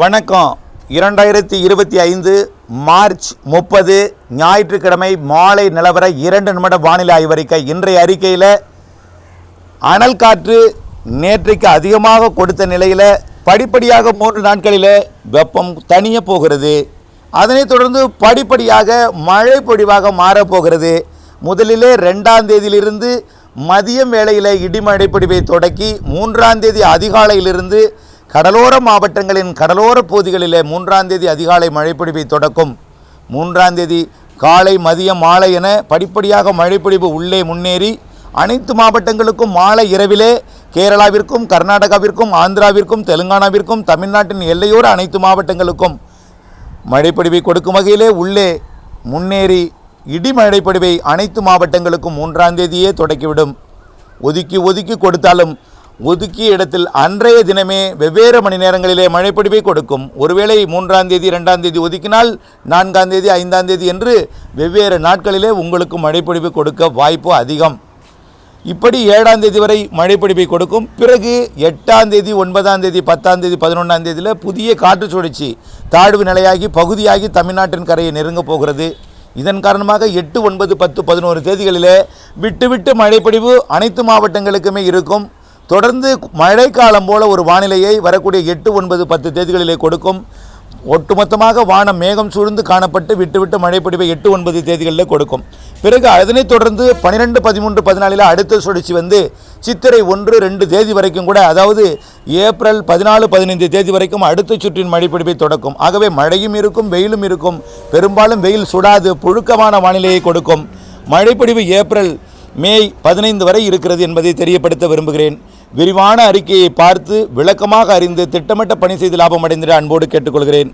வணக்கம். இரண்டாயிரத்தி இருபத்தி ஐந்து மார்ச் முப்பது ஞாயிற்றுக்கிழமை மாலை நிலவர இரண்டு நிமிட வானிலை ஆய்வறிக்கை. இன்றைய அறிக்கையில் அனல் காற்று நேற்றைக்கு அதிகமாக கொடுத்த நிலையில் படிப்படியாக மூன்று நாட்களில் வெப்பம் தனிய போகிறது. அதனைத் தொடர்ந்து படிப்படியாக மழை பொழிவாக மாறப்போகிறது முதலிலே ரெண்டாம் தேதியிலிருந்து மதியம் வேளையில் இடிமழை பொழிவை தொடக்கி மூன்றாம் தேதி அதிகாலையிலிருந்து கடலோர மாவட்டங்களின் கடலோர பகுதிகளிலே மூன்றாம் தேதி அதிகாலை மழைப்பிடிப்பை தொடக்கும். மூன்றாம் தேதி காலை மதியம் மாலை என படிப்படியாக மழைப்பிடிப்பு உள்ளே முன்னேறி அனைத்து மாவட்டங்களுக்கும் மாலை இரவிலே கேரளாவிற்கும் கர்நாடகாவிற்கும் ஆந்திராவிற்கும் தெலுங்கானாவிற்கும் தமிழ்நாட்டின் எல்லையோர அனைத்து மாவட்டங்களுக்கும் மழைப்பிடிவை கொடுக்கும் வகையிலே உள்ளே முன்னேறி இடி மழைப்பிடிவை அனைத்து மாவட்டங்களுக்கும் மூன்றாம் தேதியே தொடக்கிவிடும். ஒதுக்கி ஒதுக்கி கொடுத்தாலும் ஒதுக்கிய இடத்தில் அன்றைய தினமே வெவ்வேறு மணி நேரங்களிலே மழைப்பிடிப்பை கொடுக்கும். ஒருவேளை மூன்றாம் தேதி ரெண்டாம் தேதி ஒதுக்கினால் நான்காம் தேதி ஐந்தாம் தேதி என்று வெவ்வேறு நாட்களிலே உங்களுக்கு மழைப்பிடிப்பு கொடுக்க வாய்ப்பு அதிகம். இப்படி ஏழாம் தேதி வரை மழைப்பிடிப்பை கொடுக்கும். பிறகு எட்டாம் தேதி ஒன்பதாம் தேதி பத்தாம் தேதி பதினொன்றாம் தேதியில் புதிய காற்று சுழற்சி தாழ்வு நிலையாகி பகுதியாகி தமிழ்நாட்டின் கரையை நெருங்கப் போகிறது. இதன் காரணமாக எட்டு ஒன்பது பத்து பதினோரு தேதிகளிலே விட்டு விட்டு மழைப்பொழிவு அனைத்து மாவட்டங்களுக்குமே இருக்கும். தொடர்ந்து மழைக்காலம் போல ஒரு வானிலையை வரக்கூடிய எட்டு ஒன்பது பத்து தேதிகளிலே கொடுக்கும். ஒட்டுமொத்தமாக வானம் மேகம் சூழ்ந்து காணப்பட்டு விட்டுவிட்டு மழைப்பொழிவை எட்டு ஒன்பது தேதிகளில் கொடுக்கும். பிறகு அதனைத் தொடர்ந்து பன்னிரெண்டு பதிமூன்று பதினாலில் அடுத்த சுழற்சி வந்து சித்திரை ஒன்று ரெண்டு தேதி வரைக்கும் கூட அதாவது ஏப்ரல் பதினாலு பதினைந்து தேதி வரைக்கும் அடுத்த சுற்றின் மழைப்பிடிப்பை தொடக்கும். ஆகவே மழையும் இருக்கும் வெயிலும் இருக்கும். பெரும்பாலும் வெயில் சுடாது புழுக்கமான வானிலையை கொடுக்கும். மழைப்பிடிவு ஏப்ரல் மே பதினைந்து வரை இருக்கிறது என்பதை தெரியப்படுத்த விரும்புகிறேன். விரிவான அறிக்கையை பார்த்து விளக்கமாக அறிந்து திட்டமிட்ட பணி செய்து லாபம் அடைந்திட அன்போடு கேட்டுக்கொள்கிறேன்.